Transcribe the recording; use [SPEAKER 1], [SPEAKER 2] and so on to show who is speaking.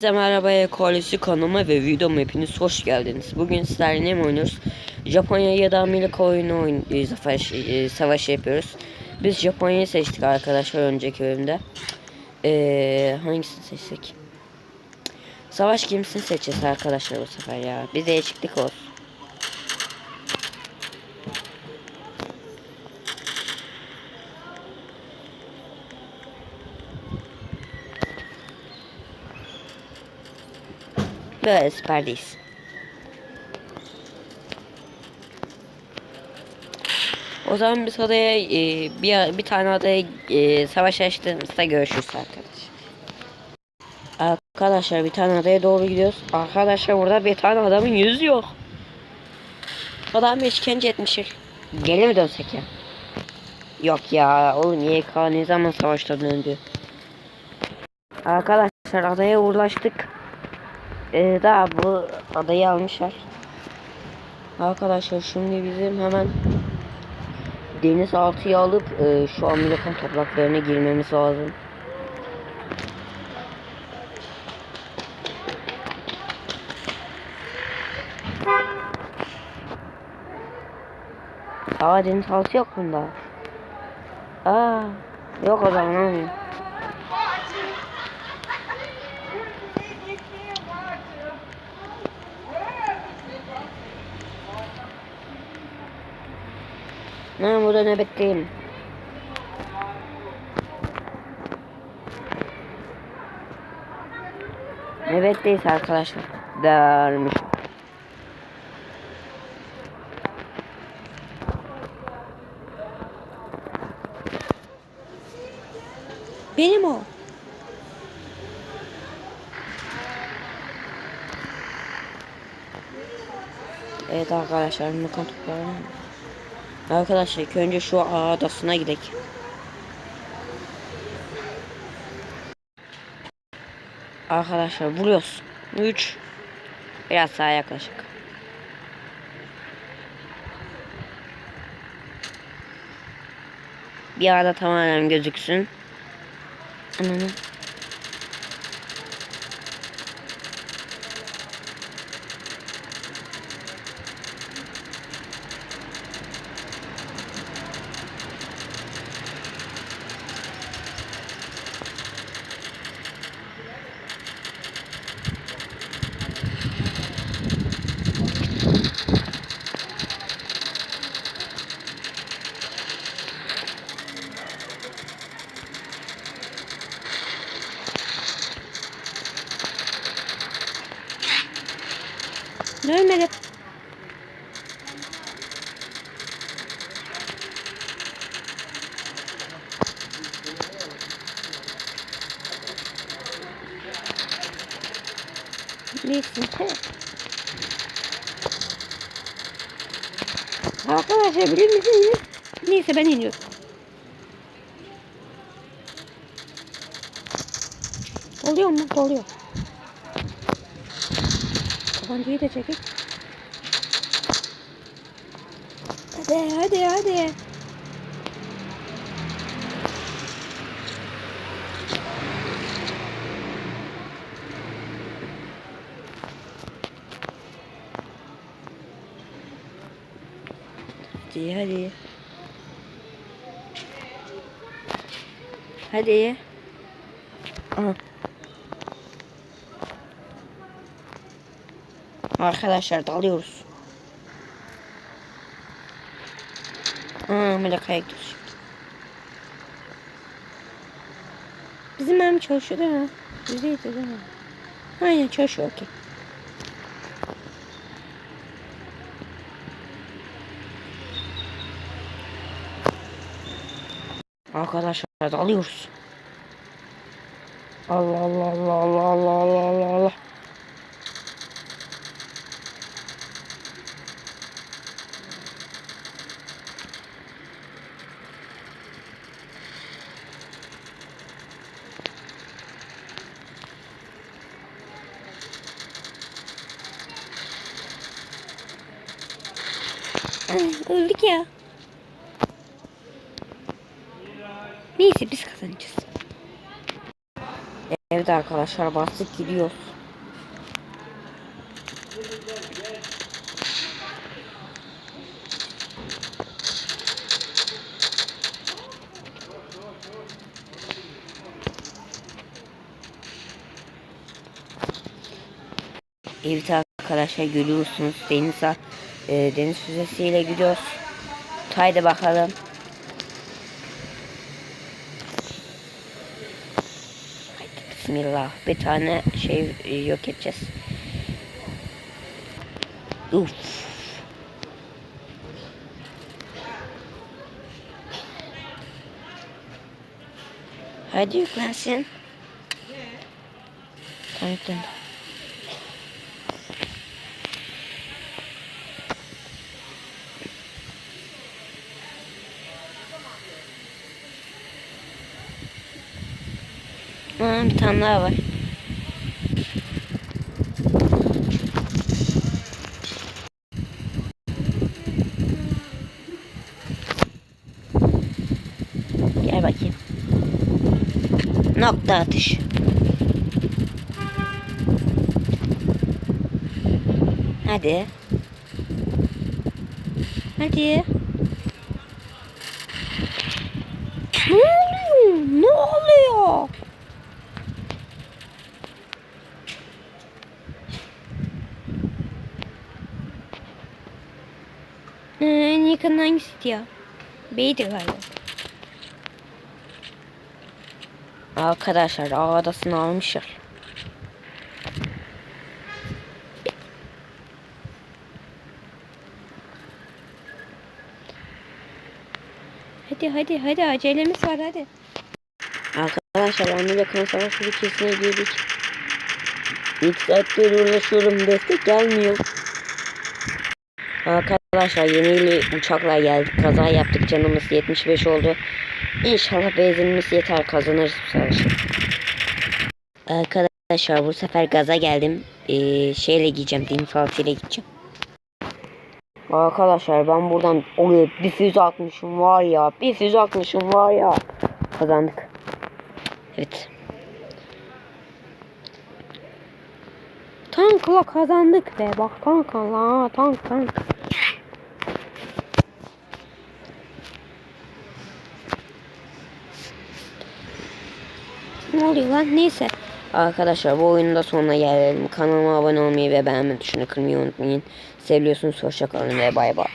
[SPEAKER 1] Herkese merhaba ekolojisi kanalıma ve videoma hepiniz hoş geldiniz. Bugün sizlerle ne mi oynuyoruz? Japonya ya da Amerika oyunu oyun, e, savaş, e, savaşı yapıyoruz. Biz Japonya'yı seçtik arkadaşlar önceki bölümde. Ee, hangisini seçtik? Savaş gemisini seçeceğiz arkadaşlar bu sefer ya. Bir değişiklik olsun. Böyle süperdeyiz. O zaman biz adaya e, bir, bir tane adaya e, savaş açtığımızda görüşürüz arkadaşlar. Arkadaşlar bir tane adaya doğru gidiyoruz. Arkadaşlar burada bir tane adamın yüzü yok. Adam işkence etmişik. Geri mi dönsek ya? Yok ya oğlum YK ne zaman savaştan döndü? Arkadaşlar adaya ulaştık. Ee, daha bu adayı almışlar. Arkadaşlar şimdi bizim hemen deniz altıya alıp e, şu Amerikan topraklarına girmemiz lazım. Aa deniz altı yok bunda. Aa yok o zaman olmuyor. Ben burada nöbetteyim. Nöbetteyiz arkadaşlar. Dermiş. Benim o. Evet arkadaşlar, toparlayalım. Arkadaşlar ilk önce şu ağ adasına gidelim. Arkadaşlar vuruyoruz. 3 Biraz daha yaklaşık. Bir arada tamamen gözüksün. Ananı. Ölmedi. Neyse. Arkadaşlar bilir misiniz? Neyse ben iniyorum. Oluyor mu? Oluyor. Tabancayı da çekip. Hadi hadi hadi. Hadi hadi. Hadi. Aha. Arkadaşlar dalıyoruz. Aa, Meleka'ya gidiyoruz şimdi. Bizim mermi çalışıyor değil mi? Yüzdeydi değil mi? Aynen çalışıyor okey. Arkadaşlar dalıyoruz. Allah Allah Allah Allah Allah Allah Allah Öldük ya. Neyse biz kazanacağız. Evet arkadaşlar bastık gidiyoruz. Evet arkadaşlar görüyorsunuz deniz e, deniz füzesiyle gidiyoruz. Haydi bakalım. Haydi bismillah. Bir tane şey e, yok edeceğiz. Uf. Hadi yüklensin. Tamam Aa, bir var. Gel bakayım. Nokta atış. Hadi. Hadi. Ne oluyor? Ne oluyor? Ee, yakın hangisiydi ya? B'ydi galiba. Arkadaşlar ağ adasını almışlar. Hadi hadi hadi acelemiz var hadi. Arkadaşlar Amerikan Savaşı ülkesine girdik. İlk saattir uğraşıyorum destek gelmiyor. Arkadaşlar yeni uçakla geldik. Kaza yaptık canımız 75 oldu. İnşallah benzinimiz yeter kazanırız bu savaşı. Arkadaşlar bu sefer gaza geldim. Ee, şeyle gideceğim. Deniz ile gideceğim. Arkadaşlar ben buradan oraya bir füze atmışım var ya. Bir füze atmışım var ya. Kazandık. Evet. Tankla kazandık be. Bak tank la tank tank. Ne oluyor lan? Neyse. Arkadaşlar bu oyunun da sonuna gelelim. Kanalıma abone olmayı ve beğenme tuşunu kırmayı unutmayın. Seviyorsunuz. Hoşçakalın ve bay bay.